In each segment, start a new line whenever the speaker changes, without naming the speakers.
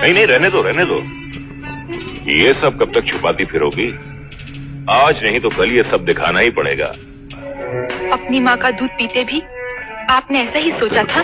नहीं नहीं रहने दो रहने दो। ये सब कब तक छुपाती फिरोगी? आज नहीं तो कल ये सब दिखाना ही पड़ेगा।
अपनी माँ का दूध पीते भी आपने ऐसा ही सोचा था?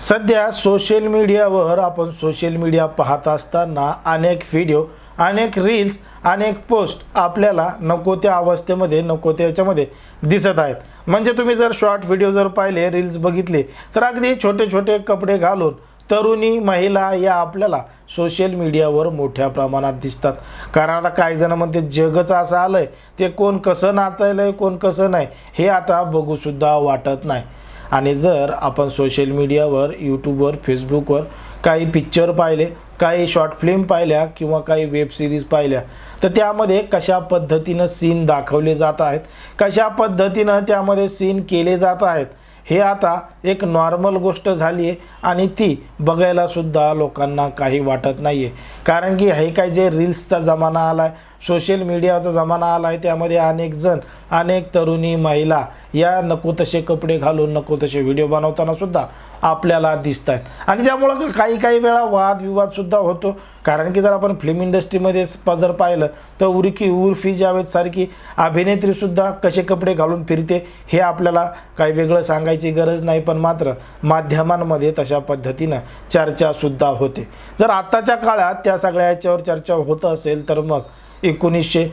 सध्या सोशल मीडियावर आपण सोशल मीडिया पाहत असताना अनेक व्हिडिओ अनेक रील्स अनेक पोस्ट आपल्याला नको त्या अवस्थेमध्ये नको त्या याच्यामध्ये दिसत आहेत. म्हणजे तुम्ही जर शॉर्ट व्हिडिओ जर पाहिले रील्स बघितले तर अगदी छोटे छोटे कपडे घालून तरुणी महिला या आपल्याला सोशल मीडियावर मोठ्या प्रमाणात दिसतात. कारण आता काही जण म्हणते जगच असं आलं आहे ते कोण कसं नाचायलं आहे कोण कसं नाही हे आता बघूसुद्धा वाटत नाही. आणि जर आपण सोशल मीडियावर यूट्यूबवर फेसबुकवर काही पिक्चर पाहिले काही शॉर्ट फिल्म पाहिल्या किंवा काही वेब सिरीज पाहिल्या तर त्यामध्ये कशा पद्धतीनं सीन दाखवले जात आहेत कशा पद्धतीनं त्यामध्ये सीन केले जात आहेत हे आता एक नॉर्मल गोष्ट झाली आहे आणि ती बघायलासुद्धा लोकांना काही वाटत नाही आहे कारण की हे काय जे रील्सचा जमाना आला आहे सोशल मीडियाचा जमाना आला आहे त्यामध्ये अनेक जण अनेक तरुणी महिला या नको तसे कपडे घालून नको तसे व्हिडिओ बनवताना सुद्धा आपल्याला दिसत आहेत आणि त्यामुळं काही काही वेळा वादविवादसुद्धा होतो. कारण की जर आपण फिल्म इंडस्ट्रीमध्ये जर पाहिलं तर उर्फी उर्फी जावेदसारखी अभिनेत्रीसुद्धा कसे कपडे घालून फिरते हे आपल्याला काही वेगळं सांगायची गरज नाही पण मात्र माध्यमांमध्ये तशा पद्धतीनं चर्चासुद्धा होते. जर आत्ताच्या काळात त्या सगळ्या याच्यावर चर्चा होत असेल तर मग एकोणीसशे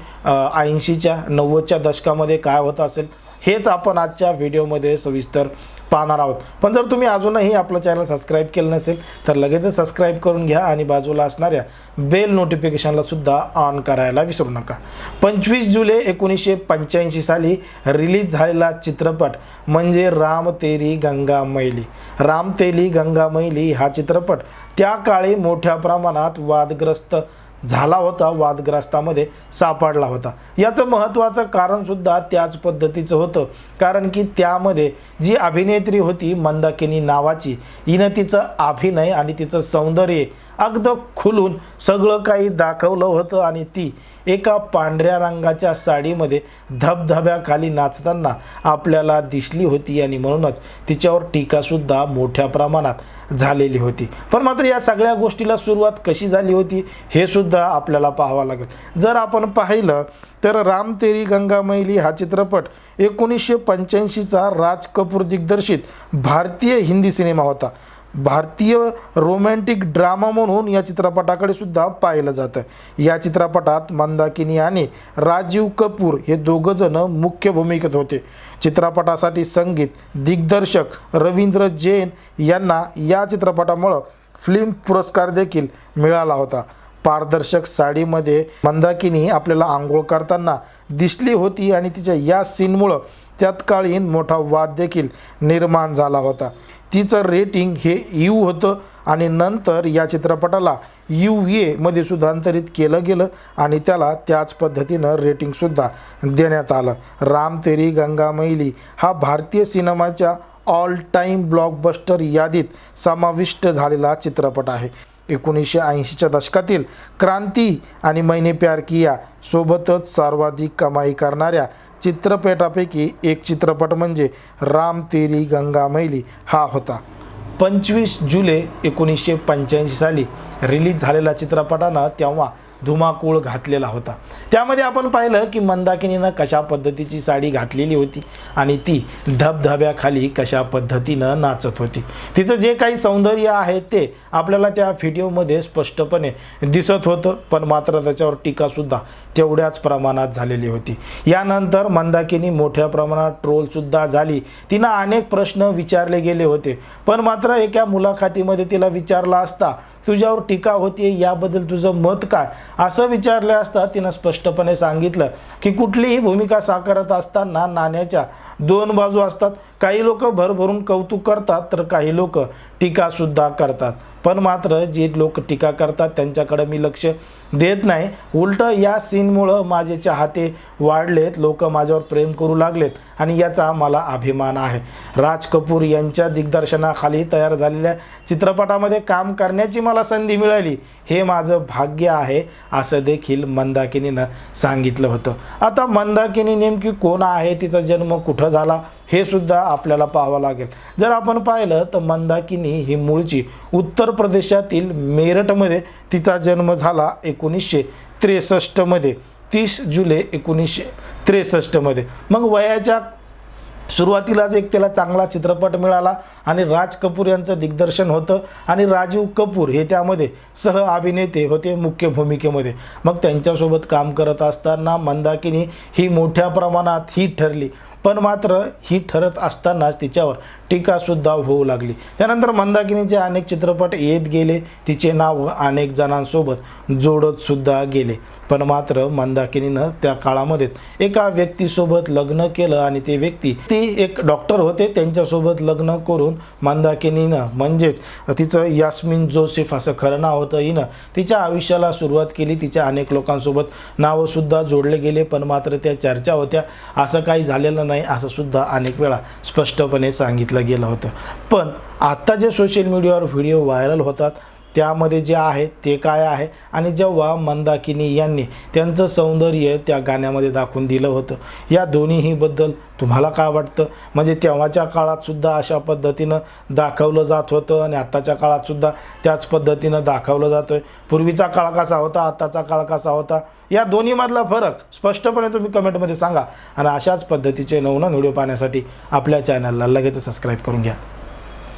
ऐंशीच्या नव्वदच्या दशकामध्ये काय होत असेल हेच आपण आजच्या व्हिडिओमध्ये सविस्तर पाहणार आहोत. पण जर तुम्ही अजूनही आपलं चॅनल सबस्क्राईब केलं नसेल तर लगेचच सबस्क्राईब करून घ्या आणि बाजूला असणाऱ्या बेल नोटिफिकेशनला सुद्धा ऑन करायला विसरू नका. पंचवीस जुलै एकोणीसशे पंच्याऐंशी साली रिलीज झालेला चित्रपट म्हणजे राम तेरी गंगा मैली. राम तेली गंगा मैली हा चित्रपट त्या काळी मोठ्या प्रमाणात वादग्रस्त झाला होता वादग्रस्तामध्ये सापडला होता. याचं महत्त्वाचं कारणसुद्धा त्याच पद्धतीचं होतं. कारण की त्यामध्ये जी अभिनेत्री होती मंदाकिनी नावाची हिनं तिचं अभिनय आणि तिचं सौंदर्य अगद खुलून सगळं काही दाखवलं होतं आणि ती एका पांढऱ्या रंगाच्या साडीमध्ये धबधब्याखाली नाचताना आपल्याला दिसली होती आणि म्हणूनच तिच्यावर टीकासुद्धा मोठ्या प्रमाणात झालेली होती. पण मात्र या सगळ्या गोष्टीला सुरुवात कशी झाली होती हे सुद्धा सुद्धा आपल्याला पाहावा लागेल. जर आपण पाहिलं तर राम तेरी गंगा मैली हा चित्रपट एकोणीसशे पंच्याऐंशीचा राज कपूर दिग्दर्शित भारतीय हिंदी सिनेमा होता. भारतीय रोमॅन्टिक ड्रामा म्हणून या चित्रपटाकडे सुद्धा पाहिलं जातं. या चित्रपटात मंदाकिनी आणि राजीव कपूर हे दोघंजणं मुख्य भूमिकेत होते. चित्रपटासाठी संगीत दिग्दर्शक रवींद्र जैन यांना या चित्रपटामुळं फिल्म पुरस्कार देखील मिळाला होता. पारदर्शक साडीमध्ये मंदाकिनी आपल्याला आंघोळ करताना दिसली होती आणि तिच्या या सीनमुळं तत्कालीन मोठा वाद देखील निर्माण झाला होता. तिचं रेटिंग हे यू होतं आणि नंतर या चित्रपटाला यू एमध्ये सुधांतरित केलं गेलं आणि त्याला त्याच पद्धतीनं रेटिंगसुद्धा देण्यात आलं. राम तेरी गंगा मैली हा भारतीय सिनेमाच्या ऑल टाईम ब्लॉकबस्टर यादीत समाविष्ट झालेला चित्रपट आहे. एकोणीसशे ऐंशीच्या दशकातील क्रांती आणि मैने प्यार किया सोबतच सर्वाधिक कमाई करणाऱ्या चित्रपटापैकी एक चित्रपट म्हणजे राम तेरी गंगा मैली हा होता. पंचवीस जुलै एकोणीसशे पंच्याऐंशी साली रिलीज झालेल्या चित्रपटानं तेव्हा धुमाकूळ घातलेला होता. त्यामध्ये आपण पाहिलं की मंदाकिनीनं कशा पद्धतीची साडी घातलेली होती आणि ती धबधब्याखाली कशा पद्धतीनं नाचत होती. तिचं जे काही सौंदर्य आहे ते आपल्याला त्या व्हिडिओमध्ये स्पष्टपणे दिसत होतं पण मात्र त्याच्यावर टीकासुद्धा तेवढ्याच प्रमाणात झालेली होती. यानंतर मंदाकिनी मोठ्या प्रमाणात ट्रोलसुद्धा झाली. तिनं अनेक प्रश्न विचारले गेले होते पण मात्र एका मुलाखतीमध्ये तिला विचारला असता तुझ्यावर टीका होती याबद्दल तुझं मत काय? असं विचारलं असता तिनं स्पष्टपणे सांगितलं की कुठलीही भूमिका साकारत असताना नाण्याच्या दोन बाजू असतात. काही लोक भरभरून कौतुक करतात तर काही लोक टीकासुद्धा करतात. पण मात्र जे लोक टीका करतात त्यांच्याकडं मी लक्ष देत नाही. उलटं या सीनमुळं माझे चाहते वाढलेत लोक माझ्यावर प्रेम करू लागलेत आणि याचा मला अभिमान आहे. राज कपूर यांच्या दिग्दर्शनाखाली तयार झालेल्या चित्रपटामध्ये काम करण्याची मला संधी मिळाली. हे माझं भाग्य आहे असं देखील मंदाकिनीनं सांगितलं होतं. आता मंदाकिनी नेमकी कोण आहे? तिचा जन्म कुठं झाला? हे सुद्धा आपल्याला पाहावं लागेल. जर आपण पाहिलं तर मंदाकिनी ही मूळची उत्तर प्रदेशातील मेरठमध्ये तिचा जन्म झाला एकोणीसशे त्रेसष्टमध्ये तीस जुलै एकोणीसशे त्रेसष्टमध्ये मग वयाच्या सुरुवातीलाच एक त्याला चांगला चित्रपट मिळाला आणि राज कपूर यांचं दिग्दर्शन होतं आणि राजीव कपूर हे त्यामध्ये सह अभिनेते होते मुख्य भूमिकेमध्ये. मग त्यांच्यासोबत काम करत असताना मंदाकिनी ही मोठ्या प्रमाणात ही ठरली. पण मात्र ही ठरत असतानाच तिच्यावर टीकासुद्धा होऊ लागली. त्यानंतर मंदाकिनीचे अनेक चित्रपट येत गेले. तिचे नाव अनेक जणांसोबत जोडतसुद्धा गेले. पण मात्र मंदाकिनीनं त्या काळामध्येच एका व्यक्तीसोबत लग्न केलं आणि ते व्यक्ती ती एक डॉक्टर होते. त्यांच्यासोबत लग्न करून मंदाकिनीनं म्हणजेच तिचं यास्मिन जोसेफ असं खरं नाव होतं हिनं तिच्या आयुष्याला सुरुवात केली. तिच्या अनेक लोकांसोबत नावंसुद्धा जोडले गेले पण मात्र त्या चर्चा होत्या. असं काही झालेलं नाही. असं सुद्धा अनेक वेळा स्पष्टपणे सांगितलं गेलं होतं. पण आत्ता जे सोशल मीडियावर व्हिडिओ व्हायरल होतात त्यामध्ये जे आहे ते काय आहे? आणि जेव्हा मंदाकिनी यांनी त्यांचं सौंदर्य त्या गाण्यामध्ये दाखवून दिलं होतं या दोन्हीबद्दल तुम्हाला काय वाटतं? म्हणजे तेव्हाच्या काळातसुद्धा अशा पद्धतीनं दाखवलं जात होतं आणि आत्ताच्या काळातसुद्धा त्याच पद्धतीनं दाखवलं जातं पूर्वीचा काळ कसा होता आत्ताचा काळ कसा होता? या दोन्हीमधला फरक स्पष्टपणे तुम्ही कमेंटमध्ये सांगा. आणि अशाच पद्धतीचे नवनवीन व्हिडिओ पाहण्यासाठी आपल्या चॅनलला लगेच सबस्क्राईब करून घ्या.